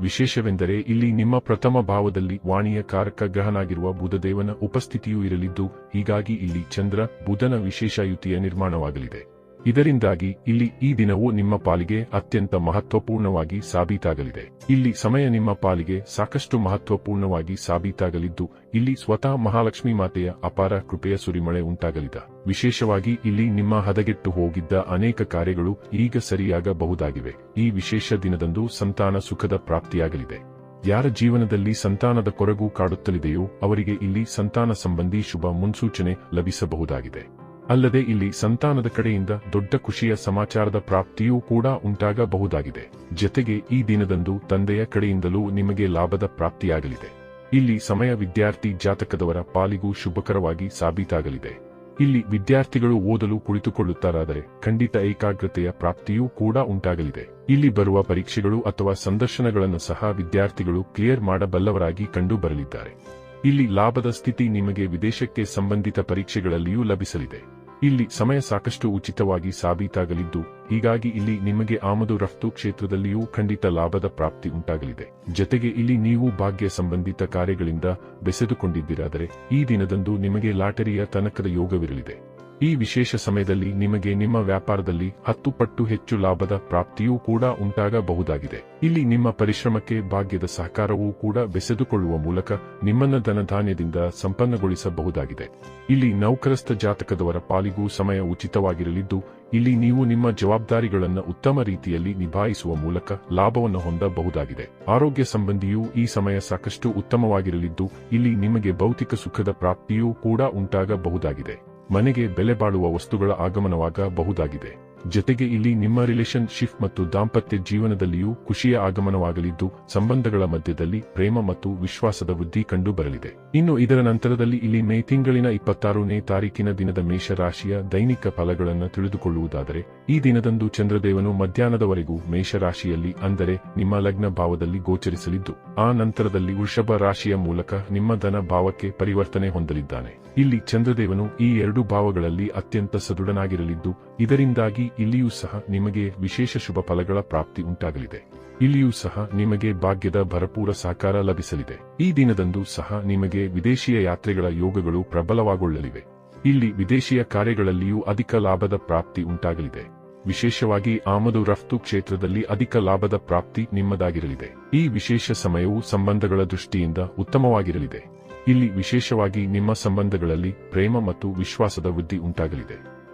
ವಿಶೇಷವೆಂದರೆ ಇಲ್ಲಿ ನಿಮ್ಮ ಪ್ರಥಮ ಭಾವದಲ್ಲಿ ವಾಣಿಯ ಕಾರಕ ಗ್ರಹನಾಗಿರುವ ಬುಧದೇವನ ಉಪಸ್ಥಿತಿಯೂ ಇರಲಿದ್ದು, ಹೀಗಾಗಿ ಇಲ್ಲಿ ಚಂದ್ರ, ಬುಧನ ವಿಶೇಷ ಯುತಿಯ ನಿರ್ಮಾಣವಾಗಲಿದೆ. ಇದರಿಂದಾಗಿ ಇಲ್ಲಿ ಈ ದಿನವು ನಿಮ್ಮ ಪಾಲಿಗೆ ಅತ್ಯಂತ ಮಹತ್ವಪೂರ್ಣವಾಗಿ ಸಾಬೀತಾಗಲಿದೆ. ಇಲ್ಲಿ ಸಮಯ ನಿಮ್ಮ ಪಾಲಿಗೆ ಸಾಕಷ್ಟು ಮಹತ್ವಪೂರ್ಣವಾಗಿ ಸಾಬೀತಾಗಲಿದ್ದು, ಇಲ್ಲಿ ಸ್ವತಃ ಮಹಾಲಕ್ಷ್ಮಿ ಮಾತೆಯ ಅಪಾರ ಕೃಪೆಯ ಸುರಿಮಳೆ ಉಂಟಾಗಲಿದೆ. ವಿಶೇಷವಾಗಿ ಇಲ್ಲಿ ನಿಮ್ಮ ಹದಗೆಟ್ಟು ಹೋಗಿದ್ದ ಅನೇಕ ಕಾರ್ಯಗಳು ಈಗ ಸರಿಯಾಗಬಹುದಾಗಿವೆ. ಈ ವಿಶೇಷ ದಿನದಂದು ಸಂತಾನ ಸುಖದ ಪ್ರಾಪ್ತಿಯಾಗಲಿದೆ. ಯಾರ ಜೀವನದಲ್ಲಿ ಸಂತಾನದ ಕೊರಗು ಕಾಡುತ್ತಲಿದೆಯೋ, ಅವರಿಗೆ ಇಲ್ಲಿ ಸಂತಾನ ಸಂಬಂಧಿ ಶುಭ ಮುನ್ಸೂಚನೆ ಲಭಿಸಬಹುದಾಗಿದೆ. ಅಲ್ಲದೆ ಇಲ್ಲಿ ಸಂತಾನದ ಕಡೆಯಿಂದ ದೊಡ್ಡ ಖುಷಿಯ ಸಮಾಚಾರದ ಪ್ರಾಪ್ತಿಯೂ ಕೂಡ ಉಂಟಾಗಬಹುದಾಗಿದೆ. ಜತೆಗೆ ಈ ದಿನದಂದು ತಂದೆಯ ಕಡೆಯಿಂದಲೂ ನಿಮಗೆ ಲಾಭದ ಪ್ರಾಪ್ತಿಯಾಗಲಿದೆ. ಇಲ್ಲಿ ಸಮಯ ವಿದ್ಯಾರ್ಥಿ ಜಾತಕದವರ ಪಾಲಿಗೂ ಶುಭಕರವಾಗಿ ಸಾಬೀತಾಗಲಿದೆ. ಇಲ್ಲಿ ವಿದ್ಯಾರ್ಥಿಗಳು ಓದಲು ಕುಳಿತುಕೊಳ್ಳುತ್ತಾರಾದರೆ ಖಂಡಿತ ಏಕಾಗ್ರತೆಯ ಪ್ರಾಪ್ತಿಯೂ ಕೂಡ ಉಂಟಾಗಲಿದೆ. ಇಲ್ಲಿ ಬರುವ ಪರೀಕ್ಷೆಗಳು ಅಥವಾ ಸಂದರ್ಶನಗಳನ್ನು ಸಹ ವಿದ್ಯಾರ್ಥಿಗಳು ಕ್ಲಿಯರ್ ಮಾಡಬಲ್ಲವರಾಗಿ ಕಂಡು ಬರಲಿದ್ದಾರೆ ಇಲ್ಲಿ ಲಾಭದ ಸ್ಥಿತಿ ನಿಮಗೆ ವಿದೇಶಕ್ಕೆ ಸಂಬಂಧಿತ ಪರೀಕ್ಷೆಗಳಲ್ಲಿಯೂ ಲಭಿಸಲಿದೆ. ಇಲ್ಲಿ ಸಮಯ ಸಾಕಷ್ಟು ಉಚಿತವಾಗಿ ಸಾಬೀತಾಗಲಿದ್ದು, ಹೀಗಾಗಿ ಇಲ್ಲಿ ನಿಮಗೆ ಆಮದು ರಫ್ತು ಕ್ಷೇತ್ರದಲ್ಲಿಯೂ ಖಂಡಿತ ಲಾಭದ ಪ್ರಾಪ್ತಿ ಉಂಟಾಗಲಿದೆ. ಜತೆಗೆ ಇಲ್ಲಿ ನೀವು ಭಾಗ್ಯ ಸಂಬಂಧಿತ ಕಾರ್ಯಗಳಿಂದ ಬೆಸೆದುಕೊಂಡಿದ್ದೀರಾದರೆ, ಈ ದಿನದಂದು ನಿಮಗೆ ಲಾಟರಿಯ ತನಕದ ಯೋಗವಿರಲಿದೆ. ಈ ವಿಶೇಷ ಸಮಯದಲ್ಲಿ ನಿಮಗೆ ನಿಮ್ಮ ವ್ಯಾಪಾರದಲ್ಲಿ ಹತ್ತು ಪಟ್ಟು ಹೆಚ್ಚು ಲಾಭದ ಪ್ರಾಪ್ತಿಯೂ ಕೂಡ ಉಂಟಾಗಬಹುದಾಗಿದೆ. ಇಲ್ಲಿ ನಿಮ್ಮ ಪರಿಶ್ರಮಕ್ಕೆ ಭಾಗ್ಯದ ಸಹಕಾರವೂ ಕೂಡ ಬೆಸೆದುಕೊಳ್ಳುವ ಮೂಲಕ ನಿಮ್ಮನ್ನ ಧನಧಾನ್ಯದಿಂದ ಸಂಪನ್ನಗೊಳಿಸಬಹುದಾಗಿದೆ. ಇಲ್ಲಿ ನೌಕರಸ್ಥ ಜಾತಕದವರ ಪಾಲಿಗೂ ಸಮಯ ಉಚಿತವಾಗಿರಲಿದ್ದು, ಇಲ್ಲಿ ನೀವು ನಿಮ್ಮ ಜವಾಬ್ದಾರಿಗಳನ್ನು ಉತ್ತಮ ರೀತಿಯಲ್ಲಿ ನಿಭಾಯಿಸುವ ಮೂಲಕ ಲಾಭವನ್ನು ಹೊಂದಬಹುದಾಗಿದೆ. ಆರೋಗ್ಯ ಸಂಬಂಧಿಯೂ ಈ ಸಮಯ ಸಾಕಷ್ಟು ಉತ್ತಮವಾಗಿರಲಿದ್ದು, ಇಲ್ಲಿ ನಿಮಗೆ ಭೌತಿಕ ಸುಖದ ಪ್ರಾಪ್ತಿಯೂ ಕೂಡ ಉಂಟಾಗಬಹುದಾಗಿದೆ. ಮನೆಗೆ ಬೆಲೆ ಬಾಳುವ ವಸ್ತುಗಳ ಆಗಮನವಾಗಬಹುದಾಗಿದೆ. ಜತೆಗೆ ಇಲ್ಲಿ ನಿಮ್ಮ ರಿಲೇಷನ್ ಶಿಫ್ ಮತ್ತು ದಾಂಪತ್ಯ ಜೀವನದಲ್ಲಿಯೂ ಖುಷಿಯ ಆಗಮನವಾಗಲಿದ್ದು, ಸಂಬಂಧಗಳ ಮಧ್ಯದಲ್ಲಿ ಪ್ರೇಮ ಮತ್ತು ವಿಶ್ವಾಸದ ವೃದ್ಧಿ ಕಂಡುಬರಲಿದೆ. ಇನ್ನು ಇದರ ನಂತರದಲ್ಲಿ ಇಲ್ಲಿ ಮೇ ತಿಂಗಳಿನ ಇಪ್ಪತ್ತಾರನೇ ತಾರೀಕಿನ ದಿನದ ಮೇಷರಾಶಿಯ ದೈನಿಕ ಫಲಗಳನ್ನು ತಿಳಿದುಕೊಳ್ಳುವುದಾದರೆ, ಈ ದಿನದಂದು ಚಂದ್ರದೇವನು ಮಧ್ಯಾಹ್ನದವರೆಗೂ ಮೇಷರಾಶಿಯಲ್ಲಿ ಅಂದರೆ ನಿಮ್ಮ ಲಗ್ನ ಭಾವದಲ್ಲಿ ಗೋಚರಿಸಲಿದ್ದು, ಆ ನಂತರದಲ್ಲಿ ವೃಷಭ ರಾಶಿಯ ಮೂಲಕ ನಿಮ್ಮ ಧನ ಭಾವಕ್ಕೆ ಪರಿವರ್ತನೆ ಹೊಂದಲಿದ್ದಾನೆ. ಇಲ್ಲಿ ಚಂದ್ರದೇವನು ಈ ಎರಡು ಭಾವಗಳಲ್ಲಿ ಅತ್ಯಂತ ಸದೃಢನಾಗಿರಲಿದ್ದು ಇದರಿಂದಾಗಿ ಇಲ್ಲಿಯೂ ಸಹ ನಿಮಗೆ ವಿಶೇಷ ಶುಭ ಫಲಗಳ ಪ್ರಾಪ್ತಿ ಉಂಟಾಗಲಿದೆ. ಇಲ್ಲಿಯೂ ಸಹ ನಿಮಗೆ ಭಾಗ್ಯದ ಭರಪೂರ ಸಹಕಾರ ಲಭಿಸಲಿದೆ. ಈ ದಿನದಂದು ಸಹ ನಿಮಗೆ ವಿದೇಶಿಯ ಯಾತ್ರೆಗಳ ಯೋಗಗಳು ಪ್ರಬಲವಾಗೊಳ್ಳಲಿವೆ. ಇಲ್ಲಿ ವಿದೇಶಿಯ ಕಾರ್ಯಗಳಲ್ಲಿಯೂ ಅಧಿಕ ಲಾಭದ ಪ್ರಾಪ್ತಿ ಉಂಟಾಗಲಿದೆ. ವಿಶೇಷವಾಗಿ ಆಮದು ರಫ್ತು ಕ್ಷೇತ್ರದಲ್ಲಿ ಅಧಿಕ ಲಾಭದ ಪ್ರಾಪ್ತಿ ನಿಮ್ಮದಾಗಿರಲಿದೆ. ಈ ವಿಶೇಷ ಸಮಯವು ಸಂಬಂಧಗಳ ದೃಷ್ಟಿಯಿಂದ ಉತ್ತಮವಾಗಿರಲಿದೆ. ಇಲ್ಲಿ ವಿಶೇಷವಾಗಿ ನಿಮ್ಮ ಸಂಬಂಧಗಳಲ್ಲಿ ಪ್ರೇಮ ಮತ್ತು ವಿಶ್ವಾಸದ ವೃದ್ಧಿ ಉಂಟಾಗಲಿದೆ.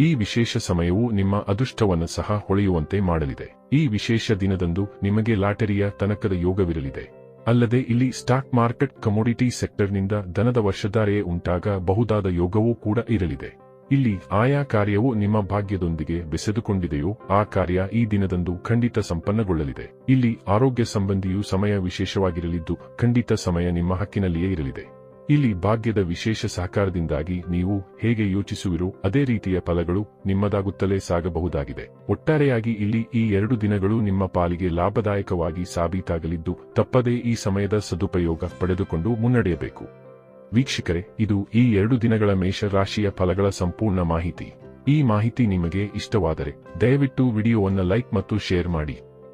ಈ ವಿಶೇಷ ಸಮಯವು ನಿಮ್ಮ ಅದೃಷ್ಟವನ್ನು ಸಹ ಹೊಳೆಯುವಂತೆ ಮಾಡಲಿದೆ. ಈ ವಿಶೇಷ ದಿನದಂದು ನಿಮಗೆ ಲಾಟರಿಯ ತನಕದ ಯೋಗವಿರಲಿದೆ. ಅಲ್ಲದೆ ಇಲ್ಲಿ ಸ್ಟಾಕ್ ಮಾರ್ಕೆಟ್ ಕಮೋಡಿಟಿ ಸೆಕ್ಟರ್ನಿಂದ ದನದ ವರ್ಷಧಾರೆಯೇ ಉಂಟಾಗ ಬಹುದಾದ ಯೋಗವೂ ಕೂಡ ಇರಲಿದೆ. ಇಲ್ಲಿ ಆಯಾ ಕಾರ್ಯವು ನಿಮ್ಮ ಭಾಗ್ಯದೊಂದಿಗೆ ಬೆಸೆದುಕೊಂಡಿದೆಯೋ ಆ ಕಾರ್ಯ ಈ ದಿನದಂದು ಖಂಡಿತ ಸಂಪನ್ನಗೊಳ್ಳಲಿದೆ. ಇಲ್ಲಿ ಆರೋಗ್ಯ ಸಂಬಂಧಿಯು ಸಮಯ ವಿಶೇಷವಾಗಿರಲಿದ್ದು ಖಂಡಿತ ಸಮಯ ನಿಮ್ಮ ಹಕ್ಕಿನಲ್ಲಿಯೇ ಇರಲಿದೆ. ಇಲ್ಲಿ ಭಾಗ್ಯದ ವಿಶೇಷ ಸಹಕಾರದಿಂದಾಗಿ ನೀವು ಹೇಗೆ ಯೋಚಿಸುವಿರೋ ಅದೇ ರೀತಿಯ ಫಲಗಳು ನಿಮ್ಮದಾಗುತ್ತಲೇ ಸಾಗಬಹುದಾಗಿದೆ. ಒಟ್ಟಾರೆಯಾಗಿ ಇಲ್ಲಿ ಈ ಎರಡು ದಿನಗಳು ನಿಮ್ಮ ಪಾಲಿಗೆ ಲಾಭದಾಯಕವಾಗಿ ಸಾಬೀತಾಗಲಿದ್ದು ತಪ್ಪದೇ ಈ ಸಮಯದ ಸದುಪಯೋಗ ಪಡೆದುಕೊಂಡು ಮುನ್ನಡೆಯಬೇಕು. ವೀಕ್ಷಕರೇ, ಇದು ಈ ಎರಡು ದಿನಗಳ ಮೇಷ ರಾಶಿಯ ಫಲಗಳ ಸಂಪೂರ್ಣ ಮಾಹಿತಿ. ಈ ಮಾಹಿತಿ ನಿಮಗೆ ಇಷ್ಟವಾದರೆ ದಯವಿಟ್ಟು ವಿಡಿಯೋವನ್ನು ಲೈಕ್ ಮತ್ತು ಶೇರ್ ಮಾಡಿ.